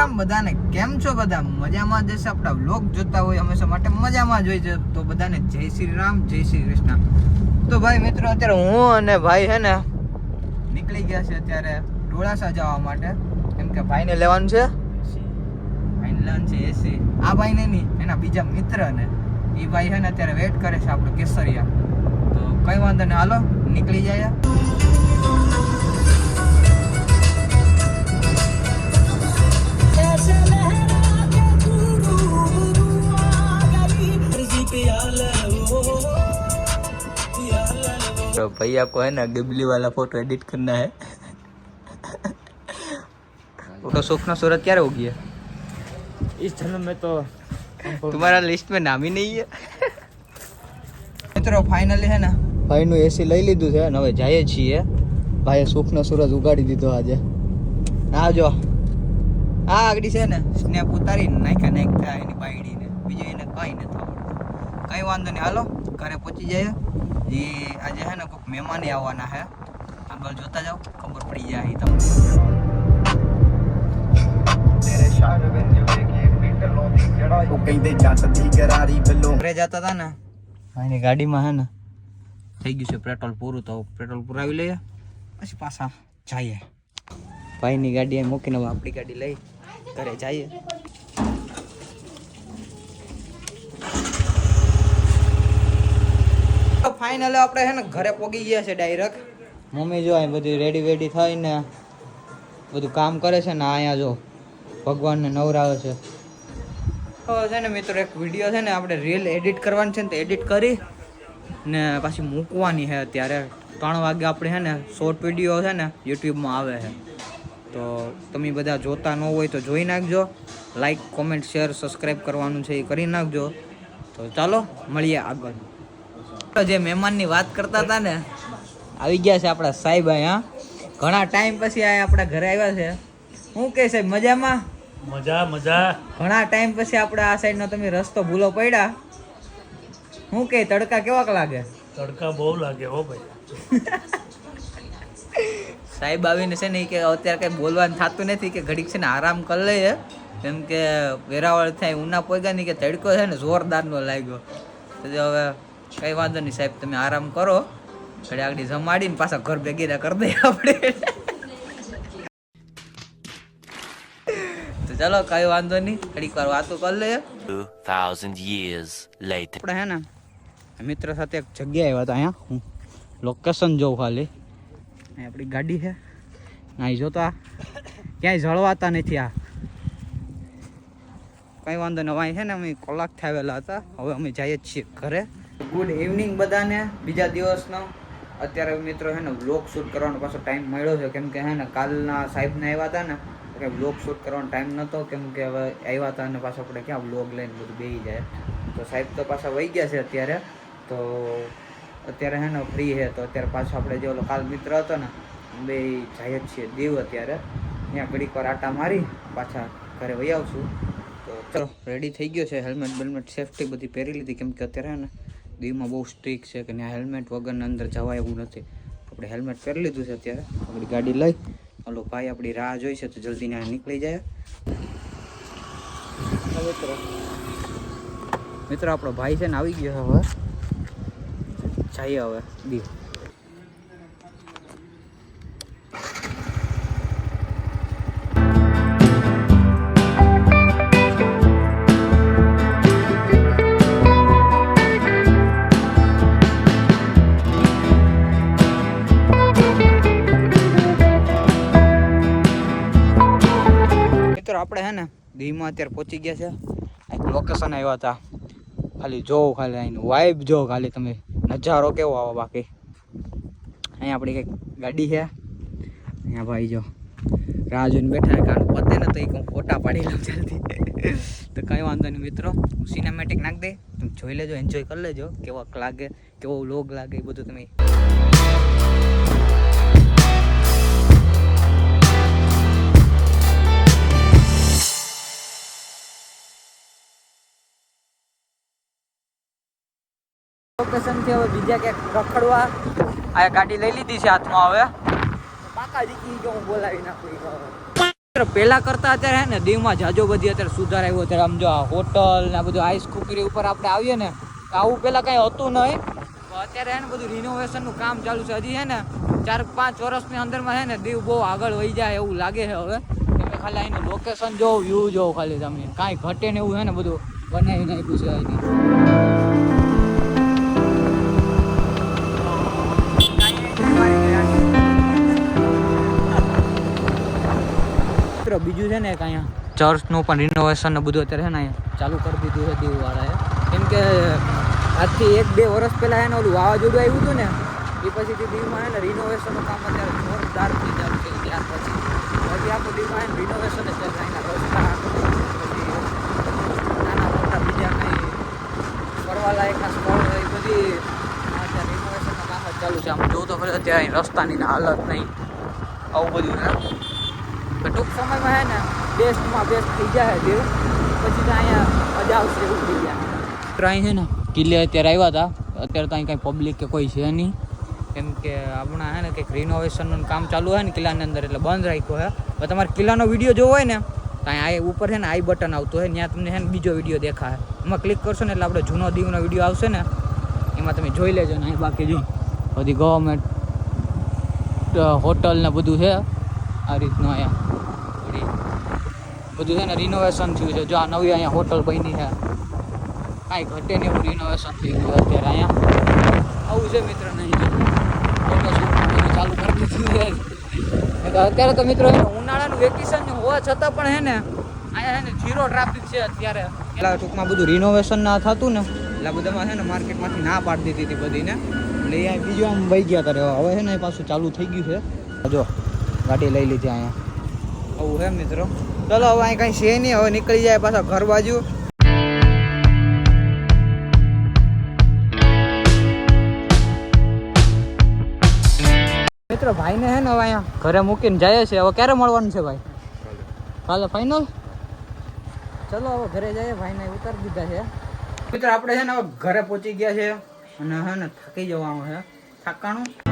રામ બધાને કેમ છો બધા? મજામાં જશે આપણા વ્લોગ જોતા હોય હંમેશા માટે મજામાં જ હોય છે. તો બધાને જય શ્રી રામ, જય શ્રી કૃષ્ણ. તો ભાઈ મિત્રો, અત્યારે હું અને ભાઈ છે ને નીકળી ગયા છે અત્યારે ડોળાસા જવા માટે. કેમ કે ભાઈને લેવાનું છે. ભાઈને લેવાનું છે એસી આ ભાઈને નહીં, એના બીજા મિત્રને. એ ભાઈ છે ને અત્યારે વેટ કરે છે આપણો કેસરિયા. તો કઈ વાંધો નહીં. હાલો, નીકળી જાય. तो भैया को है ना गिबली वाला फोटो एडिट करना है तो सुखना सूरत क्या हो गया इस जन्म में तो तुम्हारा लिस्ट में नाम ही नहीं है મિત્રો ફાઇનલી હે ને ભાઈનું એસી લઈ લીધું છે અને હવે જઈએ છીએ ભાઈએ સુખનો સૂરજ ઉગાડી દીધો આજે આ જો આ આગળ છે ને સ્નેપ ઉતારી નાખ્યા નાખ્યા એની બાયડીને. બીજું એને કંઈ નથી આવડતું. કંઈ વાંધો નહીં. હાલો ઘરે પહોંચી જાય એ આજે છે ને કોઈક મહેમાને આવવાના છે. આગળ જોતા જાઓ ખબર પડી જાય તમને. જતા હતા ને એની ગાડીમાં હે ને થઈ ગયું છે પેટ્રોલ પૂરું. તો પેટ્રોલ પુરાવી લઈએ. પછી પાછા જઈએ. ભાઈની ગાડી મૂકીને આપણી ગાડી લઈ. ઘરે જઈએ. ફાઇનલ આપણે છે ને ઘરે પોગી ગયા છે ડાયરેક્ટ મમ્મી જો અહીં બધી રેડી વેડી થઈને બધું કામ કરે છે ને અહીંયા જો ભગવાનને નવરાવે છે. તો છે ને મિત્રો એક વીડિયો છે ને આપણે રીલ એડિટ કરવાની છે ને તો એડિટ કરી ને પાછી મૂકવાની છે અત્યારે. ત્રણ વાગે આપણે છે ને શોર્ટ વીડિયો છે ને યુટ્યુબમાં આવે છે. તો તમે બધા જોતા ન હોય તો જોઈ નાખજો. લાઈક કોમેન્ટ શેર સબસ્ક્રાઈબ કરવાનું છે એ કરી નાખજો. તો ચાલો મળીએ આગળ. જે મહેમાનની વાત કરતા હતા ને આવી ગયા છે આપણા સાહેબ અહીંયા ઘણા ટાઈમ પછી આ આપણા ઘરે આવ્યા છે. શું કહે સાહેબ મજામાં? મજા મજા. ઘણા ટાઈમ પછી આપણે આ સાઈડનો તમે રસ્તો ભૂલો પડ્યા. હું કે તડકા કેવાક લાગે? તડકા બહુ લાગે હો ભાઈ. સાહેબ આવીને છે ને કે અત્યારે કઈ બોલવાનું થતું નથી કે ઘડીક છે ને આરામ કરી લઈએ. કેમ કે વેરાવળ થાય ઉના પોગ્યા નહીં કે તડકો છે ને જોરદારનો લાગ્યો. તો હવે કઈ વાંધો નહીં સાહેબ તમે આરામ કરો. ઘડી આગળ જમાડીને પાછા ઘર ભેગી કરી દઈએ આપણે. ચાલો કઈ વાંધો નહીં. ઘડીક વાર વાતો કરી લઈએ. 2,000 years later. આપણે હે ને મિત્ર સાથે એક જગ્યાએ આવ્યા હતા અહીંયા. હું લોકેશન જોઉં ખાલી. આપણી ગાડી છે અહીં જોતા. ક્યાંય જળવાતા નથી આ. કંઈ વાંધો હવે અહીં છે ને અમે કલાકથી આવેલા હતા. હવે અમે જઈએ છીએ ઘરે. ગુડ ઇવનિંગ બધાને. બીજા દિવસનો. અત્યારે મિત્રો છે ને વ્લોગ શૂટ કરવાનો પાછો ટાઈમ મળ્યો છે. કેમ કે હે ને કાલના સાહેબને આવ્યા હતા ને કે વ્લોગ શૂટ કરવાનો ટાઈમ નહોતો કેમ કે હવે આવ્યા હતા અને પાછો આપણે ક્યાં વ્લોગ લઈને બધું બેસી જાય. તો સાહેબ તો પાછા વહી ગયા છે અત્યારે. તો અત્યારે હે ને ફ્રી છે તો અત્યારે પાછો આપણે જે ઓલો કાલ મિત્ર હતો ને, બે જઈએ જ છીએ દીવ અત્યારે. ત્યાં ઘડીક વાર આટા મારી, પાછા ઘરે વહી આવશું. તો ચલો રેડી થઈ ગયો છે હેલ્મેટ બેલ્મેટ સેફટી બધી પહેરી લીધી, કેમ કે અત્યારે હે ને દીવમાં બહુ સ્ટ્રીક છે કે ત્યાં હેલ્મેટ વગર અંદર જવાય એવું નથી. આપણે હેલ્મેટ પહેરી લીધું છે અત્યારે. આપણી ગાડી લઈ, ઓલો ભાઈ આપણી રાહ જોઈ છે, તો જલ્દી ત્યાં નીકળી જાય. મિત્રો. આપણો ભાઈ છે ને આવી ગયો હવે. જઈએ હવે. દી આપણે હે ને દીમાં અત્યારે પહોંચી ગયા છે. એક લોકેશન આવ્યા હતા. ખાલી જોવો ખાલી અહીંનું વાઇબ જો ખાલી તમે. નજારો કેવો આવો બાકી? અહીંયા આપણી કંઈક ગાડી છે. અહીંયા ભાઈ જો રાહ જોઈને બેઠા કારણ પતે ને તો એ હું ફોટા પાડી લઉં જલ્દી. તો કંઈ વાંધો નહીં મિત્રો, હું સિનેમેટિક નાખ દે તમે જોઈ લેજો એન્જોય કરી લેજો. કેવો લાગે, કેવો લોગ લાગે એ બધું તમે લોકેશનથી હવે બીજા ક્યાંક રખડવા. આ ગાડી લઈ લીધી છે હાથમાં હવે. પાકા જીકી જો હું બોલાવી નાખું. પહેલા કરતા અત્યારે હે ને દીવમાં જાજો બધી અત્યારે સુધાર આવ્યો. અત્યારે આમ જો આ હોટલ ને બધું આઈસ કુકરી ઉપર આપણે આવીએ ને આવું પહેલાં કંઈ હતું નહીં. અત્યારે હે ને બધું રિનોવેશનનું કામ ચાલુ છે. હજી હે ને ચાર પાંચ વર્ષની અંદરમાં હે ને દીવ બહુ આગળ વહી જાય એવું લાગે છે હવે. તમે ખાલી અહીંનું લોકેશન જોવો વ્યૂ જોવો ખાલી તમને કાંઈ ઘટે ને એવું હે ને બધું બનાવી નાખ્યું છે અહીંની છે ને કાંઈ ચર્ચનું પણ રિનોવેશન ને બધું અત્યારે છે ને અહીંયા ચાલુ કરી દીધું છે દીવવાળાએ. કેમ કે, આજથી એક બે વર્ષ પહેલાં એને ઓલું વાવાઝોડું આવ્યું હતું ને, એ પછીથી દીવમાં એને રિનોવેશનનું કામ અત્યારે જોરદાર થઈ જાય છે, ત્યાર પછી. પછી આખું દીવમાં એને રિનોવેશન જ ચાલે એના રસ્તા પછી નાના મોટા બીજા કંઈ ફરવાલાયકના સ્થળ એ બધી અત્યારે ચાલુ છે. આમ જોઉં તો ખરે અત્યારે રસ્તાની હાલત નહીં, આવું બધું ટૂંક સમયમાં હે ને બેસ્ટમાં બેસ્ટ થઈ જાય દેવ પછી તો અહીંયા મજા આવશે એવું થઈ જાય. ટ્રાય છે ને કિલ્લે અત્યારે આવ્યા હતા. અત્યારે તો અહીં કાંઈ પબ્લિક કે કોઈ છે નહીં. કેમ કે આપણા હે ને કંઈક રિનોવેશનનું કામ ચાલુ હોય ને કિલ્લાની અંદર, એટલે બંધ રાખ્યો હવે તમારે કિલ્લાનો વીડિયો જોવો હોય ને, તો આ ઉપર છે ને આઈ બટન આવતું હોય. ત્યાં તમને છે ને બીજો વીડિયો દેખાય એમાં ક્લિક કરશો ને એટલે આપણે જૂનો દીવનો વીડિયો આવશે ને, એમાં તમે જોઈ લેજો ને. અહીં બાકી જો, બધી ગવર્મેન્ટ હોટલ ને બધું છે. આ રીતનું અહીંયા. બધું છે ને રિનોવેશન થયું છે. જો આ નવી અહીંયા હોટલ બની છે. કાંઈ ઘટે ને એવું રિનોવેશન થઈ ગયું અત્યારે અહીંયા. આવું છે મિત્ર નહીં ચાલુ કરી દીધું છે અત્યારે તો મિત્રો ઉનાળાનું વેકેશન હોવા છતાં પણ હે ને અહીંયા છે ને ઝીરો ટ્રાફિક છે અત્યારે. એટલે ટૂંકમાં બધું રિનોવેશન ના થતું ને. એટલે બધામાં છે ને માર્કેટમાંથી ના પાડી દીધી હતી બધીને. એટલે અહીંયા બીજું આમ વહી ગયા તારે હવે છે ને એ પાછું ચાલુ થઈ ગયું છે. જો ગાડી લઈ લીધી અહીંયા. આવું હે મિત્રો. ચલો, હવે અહીં કાંઈ છે નહીં, હવે નીકળી જાય પાછા ઘર બાજુ. મિત્રો, ભાઈને હે ને હવે અહીંયા ઘરે મૂકીને જાય છે. હવે ક્યારે મળવાનું છે ભાઈ? કાલે ફાઇનલ ચલો, હવે ઘરે જઈએ. ભાઈને ઉતારી દીધા છે. મિત્રો, આપણે છે ને હવે ઘરે પહોંચી ગયા છે અને હે ને થાકી જવાનું છે. થાકાણું?